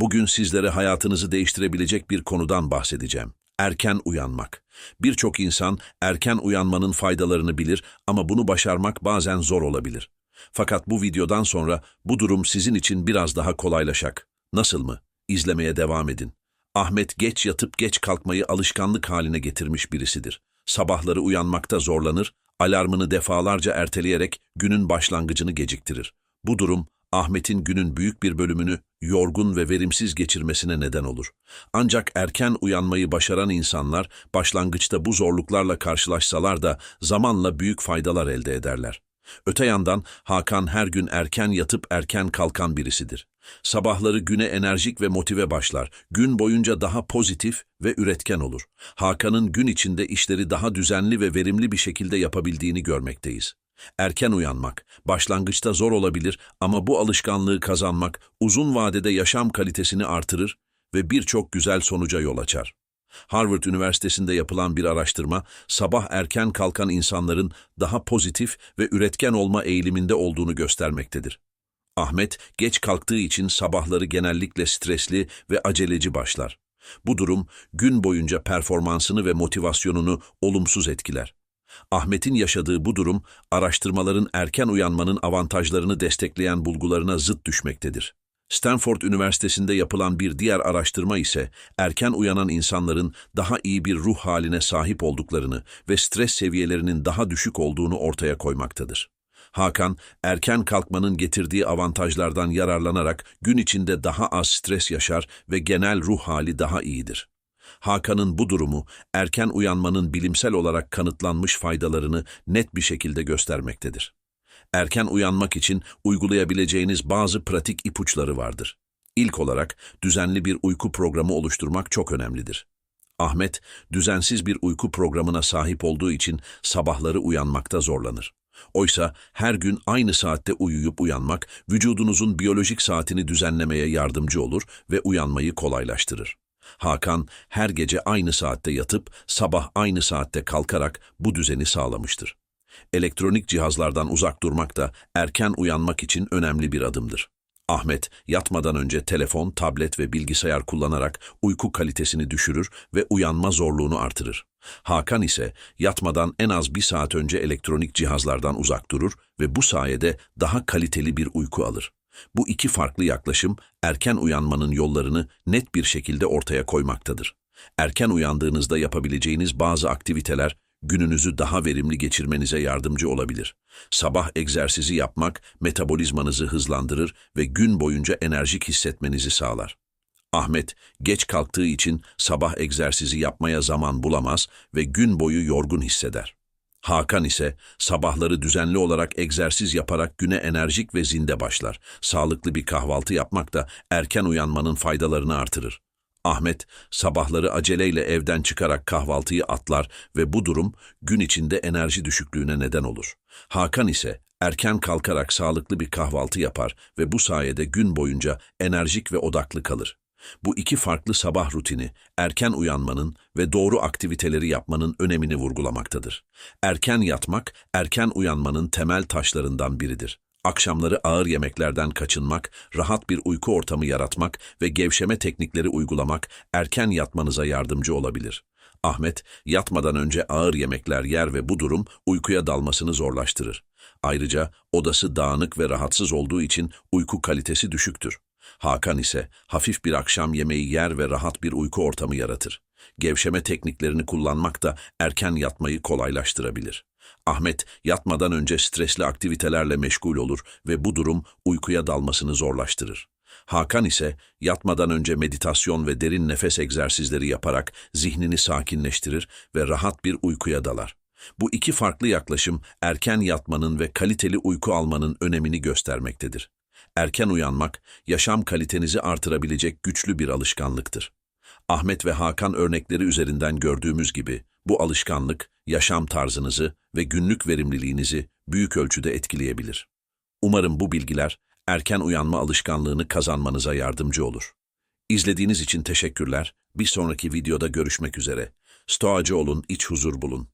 Bugün sizlere hayatınızı değiştirebilecek bir konudan bahsedeceğim. Erken uyanmak. Birçok insan erken uyanmanın faydalarını bilir ama bunu başarmak bazen zor olabilir. Fakat bu videodan sonra bu durum sizin için biraz daha kolaylaşacak. Nasıl mı? İzlemeye devam edin. Ahmet geç yatıp geç kalkmayı alışkanlık haline getirmiş birisidir. Sabahları uyanmakta zorlanır, alarmını defalarca erteleyerek günün başlangıcını geciktirir. Bu durum Ahmet'in günün büyük bir bölümünü yorgun ve verimsiz geçirmesine neden olur. Ancak erken uyanmayı başaran insanlar başlangıçta bu zorluklarla karşılaşsalar da zamanla büyük faydalar elde ederler. Öte yandan Hakan her gün erken yatıp erken kalkan birisidir. Sabahları güne enerjik ve motive başlar. Gün boyunca daha pozitif ve üretken olur. Hakan'ın gün içinde işleri daha düzenli ve verimli bir şekilde yapabildiğini görmekteyiz. Erken uyanmak, başlangıçta zor olabilir ama bu alışkanlığı kazanmak uzun vadede yaşam kalitesini artırır ve birçok güzel sonuca yol açar. Harvard Üniversitesi'nde yapılan bir araştırma, sabah erken kalkan insanların daha pozitif ve üretken olma eğiliminde olduğunu göstermektedir. Ahmet, geç kalktığı için sabahları genellikle stresli ve aceleci başlar. Bu durum, gün boyunca performansını ve motivasyonunu olumsuz etkiler. Ahmet'in yaşadığı bu durum, araştırmaların erken uyanmanın avantajlarını destekleyen bulgularına zıt düşmektedir. Stanford Üniversitesi'nde yapılan bir diğer araştırma ise erken uyanan insanların daha iyi bir ruh haline sahip olduklarını ve stres seviyelerinin daha düşük olduğunu ortaya koymaktadır. Hakan, erken kalkmanın getirdiği avantajlardan yararlanarak gün içinde daha az stres yaşar ve genel ruh hali daha iyidir. Hakan'ın bu durumu erken uyanmanın bilimsel olarak kanıtlanmış faydalarını net bir şekilde göstermektedir. Erken uyanmak için uygulayabileceğiniz bazı pratik ipuçları vardır. İlk olarak düzenli bir uyku programı oluşturmak çok önemlidir. Ahmet, düzensiz bir uyku programına sahip olduğu için sabahları uyanmakta zorlanır. Oysa her gün aynı saatte uyuyup uyanmak, vücudunuzun biyolojik saatini düzenlemeye yardımcı olur ve uyanmayı kolaylaştırır. Hakan her gece aynı saatte yatıp sabah aynı saatte kalkarak bu düzeni sağlamıştır. Elektronik cihazlardan uzak durmak da erken uyanmak için önemli bir adımdır. Ahmet, yatmadan önce telefon, tablet ve bilgisayar kullanarak uyku kalitesini düşürür ve uyanma zorluğunu artırır. Hakan ise yatmadan en az bir saat önce elektronik cihazlardan uzak durur ve bu sayede daha kaliteli bir uyku alır. Bu iki farklı yaklaşım erken uyanmanın yollarını net bir şekilde ortaya koymaktadır. Erken uyandığınızda yapabileceğiniz bazı aktiviteler gününüzü daha verimli geçirmenize yardımcı olabilir. Sabah egzersizi yapmak metabolizmanızı hızlandırır ve gün boyunca enerjik hissetmenizi sağlar. Ahmet geç kalktığı için sabah egzersizi yapmaya zaman bulamaz ve gün boyu yorgun hisseder. Hakan ise sabahları düzenli olarak egzersiz yaparak güne enerjik ve zinde başlar. Sağlıklı bir kahvaltı yapmak da erken uyanmanın faydalarını artırır. Ahmet sabahları aceleyle evden çıkarak kahvaltıyı atlar ve bu durum gün içinde enerji düşüklüğüne neden olur. Hakan ise erken kalkarak sağlıklı bir kahvaltı yapar ve bu sayede gün boyunca enerjik ve odaklı kalır. Bu iki farklı sabah rutini erken uyanmanın ve doğru aktiviteleri yapmanın önemini vurgulamaktadır. Erken yatmak, erken uyanmanın temel taşlarından biridir. Akşamları ağır yemeklerden kaçınmak, rahat bir uyku ortamı yaratmak ve gevşeme teknikleri uygulamak erken yatmanıza yardımcı olabilir. Ahmet, yatmadan önce ağır yemekler yer ve bu durum uykuya dalmasını zorlaştırır. Ayrıca odası dağınık ve rahatsız olduğu için uyku kalitesi düşüktür. Hakan ise hafif bir akşam yemeği yer ve rahat bir uyku ortamı yaratır. Gevşeme tekniklerini kullanmak da erken yatmayı kolaylaştırabilir. Ahmet yatmadan önce stresli aktivitelerle meşgul olur ve bu durum uykuya dalmasını zorlaştırır. Hakan ise yatmadan önce meditasyon ve derin nefes egzersizleri yaparak zihnini sakinleştirir ve rahat bir uykuya dalar. Bu iki farklı yaklaşım erken yatmanın ve kaliteli uyku almanın önemini göstermektedir. Erken uyanmak, yaşam kalitenizi artırabilecek güçlü bir alışkanlıktır. Ahmet ve Hakan örnekleri üzerinden gördüğümüz gibi bu alışkanlık yaşam tarzınızı ve günlük verimliliğinizi büyük ölçüde etkileyebilir. Umarım bu bilgiler erken uyanma alışkanlığını kazanmanıza yardımcı olur. İzlediğiniz için teşekkürler. Bir sonraki videoda görüşmek üzere. Stoacı olun, iç huzur bulun.